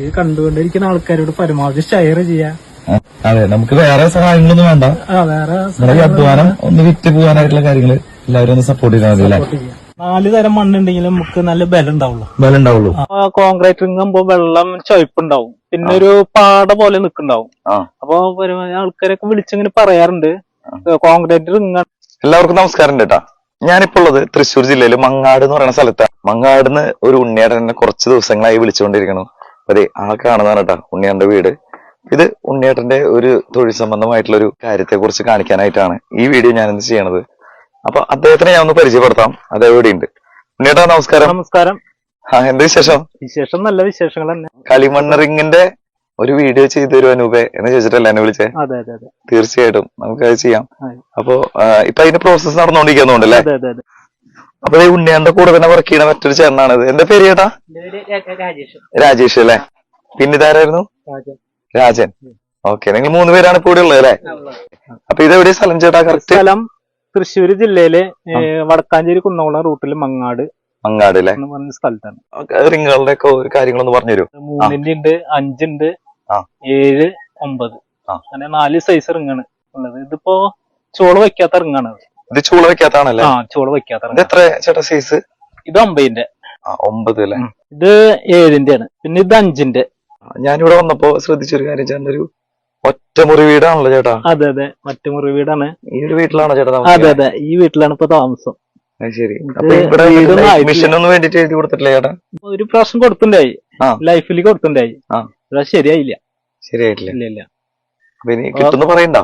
ഇത് കണ്ടുകൊണ്ടിരിക്കുന്ന ആൾക്കാരോട് പരമാവധി ഷെയർ ചെയ്യാം. അതെ നമുക്ക് വേറെ സഹായങ്ങളൊന്നും വേണ്ട. വേറെ നമ്മുടെ അധ്വാനം ഒന്ന് വിറ്റ് പോകാനായിട്ടുള്ള കാര്യങ്ങൾ എല്ലാവരും ഒന്ന് സപ്പോർട്ട് ചെയ്താൽ മതി അല്ലേ? നാല് തരം മണ്ണുണ്ടെങ്കിലും നമുക്ക് നല്ല ബലം ഉണ്ടാവുള്ളൂ. ബലം ഉണ്ടാവുള്ളൂ. കോൺക്രീറ്റ് ആകുമ്പോ വെള്ളം ചൊയ്പ്പുണ്ടാവും. പിന്നെ ഒരു പാട പോലെ നിക്കുണ്ടാവും അപ്പൊ ആൾക്കാരൊക്കെ വിളിച്ചിങ്ങനെ പറയാറുണ്ട്. കോൺക്രീറ്റ് റിങ് എല്ലാവർക്കും നമസ്കാരം കേട്ടാ. ഞാനിപ്പോ ഉള്ളത് തൃശ്ശൂർ ജില്ലയിൽ മങ്ങാട് എന്ന് പറയുന്ന സ്ഥലത്താണ് മങ്ങാടിന്ന് ഒരു ഉണ്ണിയാടനെ കുറച്ച് ദിവസങ്ങളായി വിളിച്ചുകൊണ്ടിരിക്കണം അതെ ആ കാണുന്നതാണ് കേട്ടാ ഉണ്ണിയാന്റെ വീട്. ഇത് ഉണ്ണിയേട്ടന്റെ ഒരു തൊഴിൽ സംബന്ധമായിട്ടുള്ള ഒരു കാര്യത്തെ കുറിച്ച് കാണിക്കാനായിട്ടാണ് ഈ വീഡിയോ ഞാൻ ഇന്ന് ചെയ്യണത്. അപ്പൊ അദ്ദേഹത്തിനെ ഞാൻ ഒന്ന് പരിചയപ്പെടുത്താം. അദ്ദേഹം ഇവിടെ ഉണ്ട്? ഉണ്ണിയേട്ടാ നമസ്കാരം. നമസ്കാരം. ആ എന്ത് വിശേഷം? വിശേഷം നല്ല വിശേഷങ്ങൾ തന്നെ. കളിമണ്ണ് റിങ്ങിന്റെ ഒരു വീഡിയോ ചെയ്തു തരുവാൻ അനൂപേ എന്ന് ചോദിച്ചിട്ടല്ലേ എന്നെ വിളിച്ചേ? അതെ അതെ അതെ. തീർച്ചയായിട്ടും നമുക്ക് അത്. ചെയ്യാം അപ്പൊ ഇപ്പൊ അതിന്റെ പ്രോസസ് നടന്നുകൊണ്ടിരിക്കുന്നുണ്ടല്ലേ? അതെ അതെ അതെ. അപ്പൊ ഈ ഉണ്ണിയാന്റെ കൂടെ തന്നെ വർക്ക് ചെയ്യണ മറ്റൊരു ചേട്ടനാണത് എന്റെ പേര് ചേട്ടാ? രാജേഷ്. അല്ലെ? പിന്നെ ഇതാരായിരുന്നു രാജൻ. ഓക്കെ നിങ്ങൾ മൂന്ന് പേരാണ് കൂടെ ഉള്ളത് അല്ലെ? അപ്പൊ ഇത് എവിടെയാ സ്ഥലം ചേട്ടാ? കറക്റ്റ് സ്ഥലം തൃശ്ശൂർ ജില്ലയിലെ വടക്കാഞ്ചേരി കുന്നംകുളം റൂട്ടിൽ മങ്ങാട് മങ്ങാട് അല്ലേ? സ്ഥലത്താണ്. റിങ്ങുകളുടെ ഒക്കെ കാര്യങ്ങളൊന്ന് പറഞ്ഞു തരൂ മൂന്നിന്റെ ഉണ്ട് അഞ്ചുണ്ട്. ഏഴ് ഒമ്പത്. അങ്ങനെ നാല് സൈസ് റിങ്ങാണ് ഉള്ളത്. ഇതിപ്പോ ചോൾ വയ്ക്കാത്ത റിങ്ങാണ് ഇത് ചൂള വെക്കാത്താണല്ലേ ആ ചോള വെക്കാത്ത ഇത് എത്ര ചേട്ടാ സൈസ് ഇത് ഒമ്പതിന്റെ ഒമ്പത് അല്ലേ. ഇത് ഏഴിന്റെ ആണ് പിന്നെ ഇത് അഞ്ചിന്റെ. ഞാനിവിടെ വന്നപ്പോ ശ്രദ്ധിച്ചൊരു കാര്യം ചേട്ടൻ ഒരു ഒറ്റമുറി വീടാണല്ലോ ചേട്ടാ. അതെ അതെ. ഒറ്റമുറി മുറി വീടാണ്. ഈ ഒരു വീട്ടിലാണോ ചേട്ടാ അതെ അതെ. ഈ വീട്ടിലാണ് ഇപ്പൊ താമസം. ശരി. അപ്പൊ ഇവിടെ മിഷനൊന്നും വേണ്ടിട്ട് എഴുതി കൊടുത്തിട്ടില്ല ചേട്ടാ? ഒരു പ്രാവശ്യം കൊടുത്തുണ്ടായി. ലൈഫിൽ കൊടുത്തുണ്ടായി ശരിയായില്ല. ശരിയായിട്ടില്ല. ഇല്ല ഇല്ല. കിട്ടുന്ന പറയണ്ട?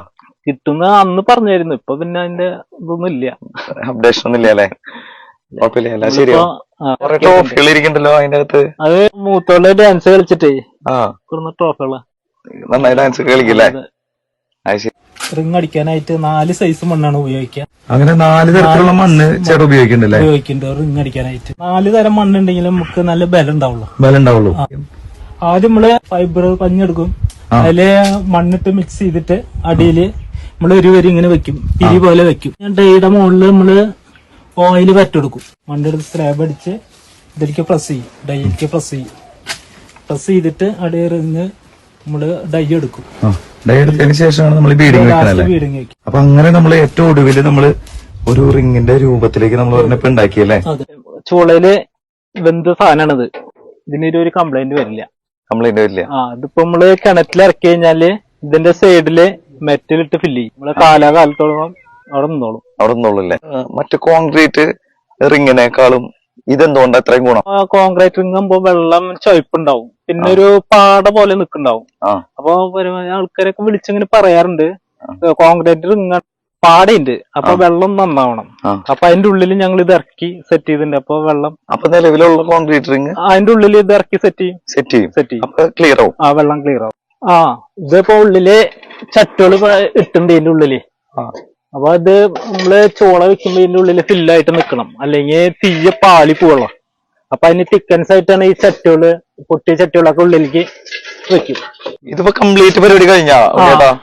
കിട്ടുന്ന അന്ന് പറഞ്ഞായിരുന്നു. ഇപ്പൊ പിന്നെ അതിന്റെ ഇതൊന്നും ഇല്ല. അപ്ഡേഷൻ ഒന്നും ഇല്ല അല്ലേ? ഇരിക്കണ്ടല്ലോ അതിന്റെ അകത്ത്? അത് മൂത്തോളെ ഡാൻസ് കളിച്ചിട്ടേ. ട്രോഫികളാ നന്നായി ഡാൻസ് കളിക്കില്ലേ റിങ് അടിക്കാനായിട്ട് നാല് സൈസ് മണ്ണാണ് ഉപയോഗിക്കുക. അങ്ങനെ നാല് തരത്തിലുള്ള മണ്ണ് ചേട്ടൻ ഉപയോഗിക്കണ്ടല്ലേ ഉപയോഗിക്കുന്നുണ്ട്. റിങ് അടിക്കാനായിട്ട്. നാല് തരം ഉണ്ടെങ്കിൽ നമുക്ക് നല്ല ബലം ഉണ്ടാവുള്ളൂ. ബലം ഉണ്ടാവുള്ളൂ ആദ്യം നമ്മൾ ഫൈബർ പഞ്ഞെടുക്കും അതിൽ മണ്ണിട്ട് മിക്സ് ചെയ്തിട്ട് അടിയിൽ നമ്മൾ ഒരു വരി ഇങ്ങനെ വെക്കും പിരി പോലെ വെക്കും. ഡൈയുടെ മുകളിൽ നമ്മൾ ഓയിൽ പറ്റെടുക്കും മണ്ണെടുത്ത് സ്ലാബ് അടിച്ച് ഇതിലേക്ക് പ്രസ് ചെയ്യും. ഡൈക്ക് പ്രസ് ചെയ്യും. പ്രസ് ചെയ്തിട്ട് അടി റിങ് നമ്മൾ ഡൈ എടുക്കും. ഡൈ എടുത്തതിന് ശേഷമാണ് നമ്മൾ ബീഡിങ് വെക്കണല്ലേ വീടിങ് വെക്കും. അപ്പൊ അങ്ങനെ നമ്മൾ ഏറ്റവും ഒടുവിൽ നമ്മൾ ഒരു റിങ്ങിന്റെ രൂപത്തിലേക്ക് നമ്മൾ പറഞ്ഞപ്പോ ഉണ്ടാക്കിയല്ലേ അതെ. ചൂളയിൽ വെന്ത സാധനമാണിത് ഇതിനൊരു ഒരു കംപ്ലൈന്റ് വരില്ല. കംപ്ലൈന്റ് വരില്ല. ആ ഇതിപ്പോ നമ്മൾ കിണറ്റിൽ ഇറക്കി കഴിഞ്ഞാൽ ഇതിന്റെ സൈഡിൽ മെറ്റലിട്ട് ഫില്ല് ചെയ്യും. നമ്മൾ കാലാകാലത്തോളം അവിടെ നിന്നോളും. അവിടെ നിന്നുള്ളല്ലേ മറ്റു കോൺക്രീറ്റ് റിങ്ങിനേക്കാളും ഇതെന്തുകൊണ്ട് അത്രയും ഗുണം? കോൺക്രീറ്റ് റിങ്ങുമ്പോ വെള്ളം ചൊയ്പ്പുണ്ടാവും. പിന്നെ ഒരു പാട പോലെ നിൽക്കുന്നുണ്ടാവും ആ. അപ്പൊ ആൾക്കാരൊക്കെ വിളിച്ചിങ്ങനെ പറയാറുണ്ട് കോൺക്രീറ്റ് റിങ് പാടയുണ്ട്. അപ്പൊ വെള്ളം നന്നാവണം. അപ്പൊ അതിന്റെ ഉള്ളിൽ ഞങ്ങൾ ഇത് ഇറക്കി സെറ്റ് ചെയ്തിട്ടുണ്ട്. അപ്പൊ വെള്ളം അപ്പൊ നിലവിലുള്ള കോൺക്രീറ്റ് റിങ് അതിന്റെ ഉള്ളിൽ ഇത് ഇറക്കി സെറ്റ് ചെയ്യും. സെറ്റ് ചെയ്യും. സെറ്റ് ചെയ്യും. ക്ലിയർ ആവും. ആ വെള്ളം ക്ലിയർ ആവും. ആ ഇതിപ്പോ ഉള്ളിൽ ചട്ടുകൾ ഇട്ടുണ്ട് ഇതിന്റെ ഉള്ളിൽ. അപ്പൊ അത് നമ്മൾ ചോള വെക്കുമ്പോ ഇതിന്റെ ഉള്ളിൽ ഫില്ലായിട്ട് നിക്കണം. അല്ലെങ്കിൽ തീയ പാളി പോകണം അപ്പൊ അതിന് തിക്കൻസ് ആയിട്ടാണ് ഈ ചട്ടുകൾ പൊട്ടിയ ചട്ടുകളൊക്കെ ഉള്ളിലേക്ക് വെക്കും. ഇതിപ്പോ കംപ്ലീറ്റ് പരിപാടി കഴിഞ്ഞാ?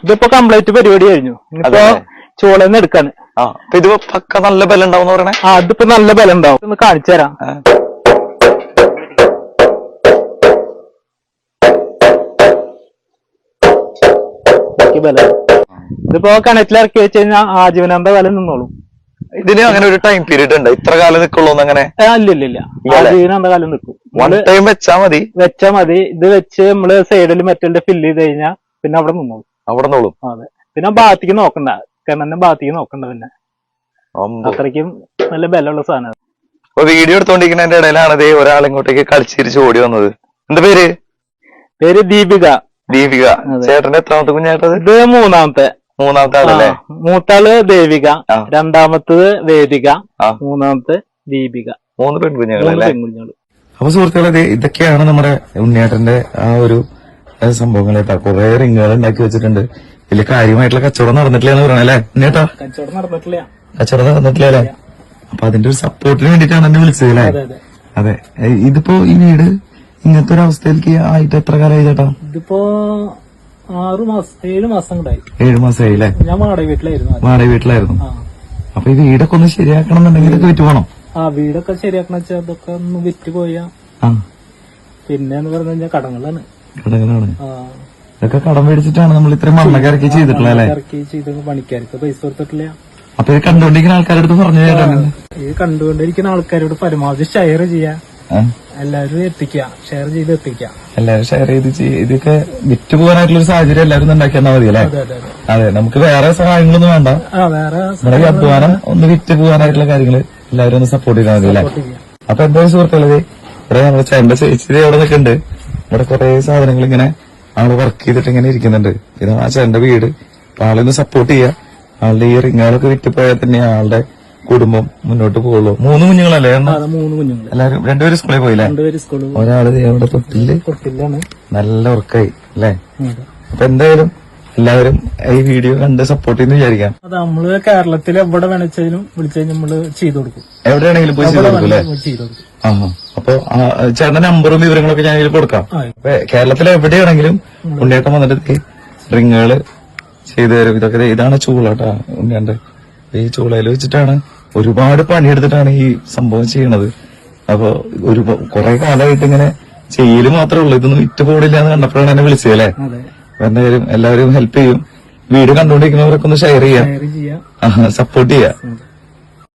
ഇതിപ്പോ കംപ്ലീറ്റ് പരിപാടി കഴിഞ്ഞു. അതെ. ചോളന്ന് എടുക്കാണ് ആ ഇത് പക്ക നല്ല ബലം ഉണ്ടാവും ഇതിപ്പോ നല്ല ബലം ഉണ്ടാവും. ഒന്ന് കാണിച്ചു തരാം. ബാക്കി ബലം ഇതിപ്പോ കിണറ്റിലിറക്കി വെച്ച് കഴിഞ്ഞാൽ ആജീവനാന്ത ബലം നിന്നോളും. ഇതിന് അങ്ങനെ ഒരു ടൈം പീരീഡ് ഉണ്ട്. ഇത്ര കാലം നിക്കുള്ളൂ അങ്ങനെ അല്ലില്ല ഇല്ല ഇല്ല ഇല്ല. ആജീവനാന്ത കാലം നിൽക്കും വൺ ടൈം വെച്ചാ മതി. വെച്ചാ മതി. ഇത് വെച്ച് നമ്മൾ സൈഡിൽ മെറ്റലിന്റെ ഫില്ല് ചെയ്ത് കഴിഞ്ഞാൽ പിന്നെ അവിടെ നിന്നോളും. അവിടെ നിന്നോളും. അതെ. പിന്നെ ഭാഗത്തേക്ക് നോക്കണ്ട. കിണറിന്റെ ഭാഗത്തേക്ക് നോക്കണ്ട പിന്നെ. അത്രയ്ക്കും നല്ല ബലമുള്ള സാധനം. അപ്പൊ വീഡിയോ എടുത്തോണ്ടിരിക്കുന്നതിന്റെ ഇടയിലാണ് ഒരാൾ ഇങ്ങോട്ടേക്ക് കളിച്ചിരിച്ച് ഓടി വന്നത്. എന്താ പേര്? പേര് ദീപിക. ദീപിക. ചേട്ടന്റെ എത്രാമത്തെ കുഞ്ഞേട്ടത്? ഇത് മൂന്നാമത്തെ. മൂന്നാമത്തെ ആളല്ലേ? മൂത്താൾ ദേവിക. രണ്ടാമത്തത് വേദിക. മൂന്നാമത്തെ ദീപിക. മൂന്ന് പെൺകുഞ്ഞുങ്ങളല്ലേ? പെൺകുഞ്ഞുങ്ങൾ അപ്പൊ സുഹൃത്തുക്കളെ ഇതൊക്കെയാണ് നമ്മുടെ ഉണ്ണിയേട്ടന്റെ ആ ഒരു സംഭവങ്ങളെ സംഭവങ്ങൾ കുറെ റിങ്ങുകൾ ഉണ്ടാക്കി വെച്ചിട്ടുണ്ട്. വലിയ കാര്യമായിട്ടുള്ള കച്ചവടം നടന്നിട്ടില്ല പറയണ അല്ലേ ഉണ്ണിയേട്ടാ? കച്ചവടം നടന്നിട്ടില്ല. കച്ചവടം നടന്നിട്ടില്ല അല്ലേ? അപ്പൊ അതിന്റെ ഒരു സപ്പോർട്ടിന് വേണ്ടിട്ടാണ് എന്നെ വിളിച്ചത് അല്ലേ? അതെ അതെ. അതെ. ഇതിപ്പോ ഈ വീട് ഇങ്ങനത്തെ ഒരു അവസ്ഥയിലേക്ക് ആയിട്ട് എത്ര കാലമായി ചേട്ടാ? ഇതിപ്പോ ആറു മാസം ഏഴു മാസം കൂടായി ഏഴു മാസം ആയില്ലേ ഞാൻ വാടക വീട്ടിലായിരുന്നു. വാടക വീട്ടിലായിരുന്നു. അപ്പൊ ഈ വീടൊക്കെ ഒന്ന് ശരിയാക്കണം എന്നുണ്ടെങ്കിൽ ഇതൊക്കെ വിറ്റ് പോണം ആ വീടൊക്കെ ശരിയാക്കണം വെച്ചാൽ അതൊക്കെ ഒന്ന് വിറ്റ് പോയാ പിന്നെ എന്ന് പറഞ്ഞു കഴിഞ്ഞാൽ കടങ്ങളാണ്. കടങ്ങളാണ്. ഇതൊക്കെ കടം മേടിച്ചിട്ടാണ് നമ്മൾ ഇത്രയും മണ്ണക്കാരൊക്കെ ചെയ്തിട്ടുള്ളത് അല്ലേ? ഇറക്കി ചെയ്ത പണിക്കാർക്ക് പൈസ കൊടുത്തിട്ടില്ല. അപ്പൊ ഇത് കണ്ടുകൊണ്ടിരിക്കുന്ന ആൾക്കാരുടെ അടുത്ത് പറഞ്ഞു ഇത് കണ്ടുകൊണ്ടിരിക്കുന്ന ആൾക്കാരോട് പരമാവധി ഷെയർ ചെയ്യാ. എല്ലാവരും എത്തിക്കുക. ഷെയർ ചെയ്ത് എത്തിക്കുക. എല്ലാരും ഷെയർ ചെയ്ത് ചെയ്- ഇതൊക്കെ വിറ്റ് പോകാനായിട്ടുള്ള ഒരു സാഹചര്യം എല്ലാവരും ഉണ്ടാക്കിയാൽ മതി അല്ലേ? അതെ നമുക്ക് വേറെ സഹായങ്ങളൊന്നും വേണ്ട. വേറെ നമ്മുടെ ഈ അധ്വാനം ഒന്ന് വിറ്റ് പോകാനായിട്ടുള്ള കാര്യങ്ങൾ എല്ലാവരും ഒന്ന് സപ്പോർട്ട് ചെയ്താൽ മതി അല്ലേ? അപ്പൊ എന്തായാലും സുഹൃത്തുക്കളത് ഇവിടെ നമ്മുടെ ചേട്ടന്റെ ചേച്ചി അവിടെ നിൽക്കുന്നുണ്ട്. ഇവിടെ കുറെ സാധനങ്ങൾ ഇങ്ങനെ ആൾ വർക്ക് ചെയ്തിട്ട് ഇങ്ങനെ ഇരിക്കുന്നുണ്ട്. ഇതാണ് ആ ചേട്ടന്റെ വീട്. അപ്പൊ ആളൊന്ന് സപ്പോർട്ട് ചെയ്യുക. ആളുടെ ഈ റിങ്ങുകളൊക്കെ വിറ്റ് പോയാൽ തന്നെ ആളുടെ കുടുംബം മുന്നോട്ട് പോകുള്ളൂ. മൂന്ന് കുഞ്ഞുങ്ങളല്ലേ ആ, മൂന്ന് കുഞ്ഞുങ്ങൾ എല്ലാരും രണ്ടുപേരും സ്കൂളിൽ പോയില്ലേ? രണ്ടുപേര് സ്കൂളിൽ ഒരാൾ അവിടെ തൊട്ടിൽ നല്ല ഉറക്കായി അല്ലേ? അപ്പൊ എന്തായാലും എല്ലാവരും ഈ വീഡിയോ കണ്ട് സപ്പോർട്ട് ചെയ്യുന്ന വിചാരിക്കാം. അത് നമ്മൾ കേരളത്തിൽ എവിടെ വേണിച്ചാലും വിളിച്ചു കഴിഞ്ഞാൽ നമ്മൾ ചെയ്തു കൊടുക്കും. എവിടെയാണെങ്കിലും പോയി ചെയ്ത് കൊടുക്കും അല്ലേ? ചെയ്തു കൊടുക്കും. ആഹാ. അപ്പൊ ആ, ചേട്ടന്റെ നമ്പറും വിവരങ്ങളൊക്കെ ഞാൻ ഇതിൽ കൊടുക്കാം. ആ. അപ്പൊ കേരളത്തിലെ എവിടെയാണെങ്കിലും ഉണ്ണിയേട്ടൻ വന്നിട്ട് റിങ്ങുകൾ ചെയ്തു തരും. ഇതൊക്കെ ഇതാണ് ചൂളാട്ടാ ഉണ്ണിയാണ്ട്. ഈ ചൂളയിൽ വെച്ചിട്ടാണ് ഒരുപാട് പണിയെടുത്തിട്ടാണ് ഈ സംഭവം ചെയ്യണത്. അപ്പൊ ഒരു കുറെ കാലമായിട്ട് ഇങ്ങനെ ചെയ്യൽ മാത്രമേ ഉള്ളൂ. ഇതൊന്നും വിറ്റ് പോടില്ല എന്ന് കണ്ടപ്പോഴാണ് എന്നെ വിളിച്ചത് അല്ലേ? എന്തായാലും എല്ലാവരും ഹെൽപ്പ് ചെയ്യും. വീഡിയോ കണ്ടുകൊണ്ടിരിക്കുന്നവരൊക്കെ ഒന്ന് ഷെയർ ചെയ്യാം. സപ്പോർട്ട് ചെയ്യാം.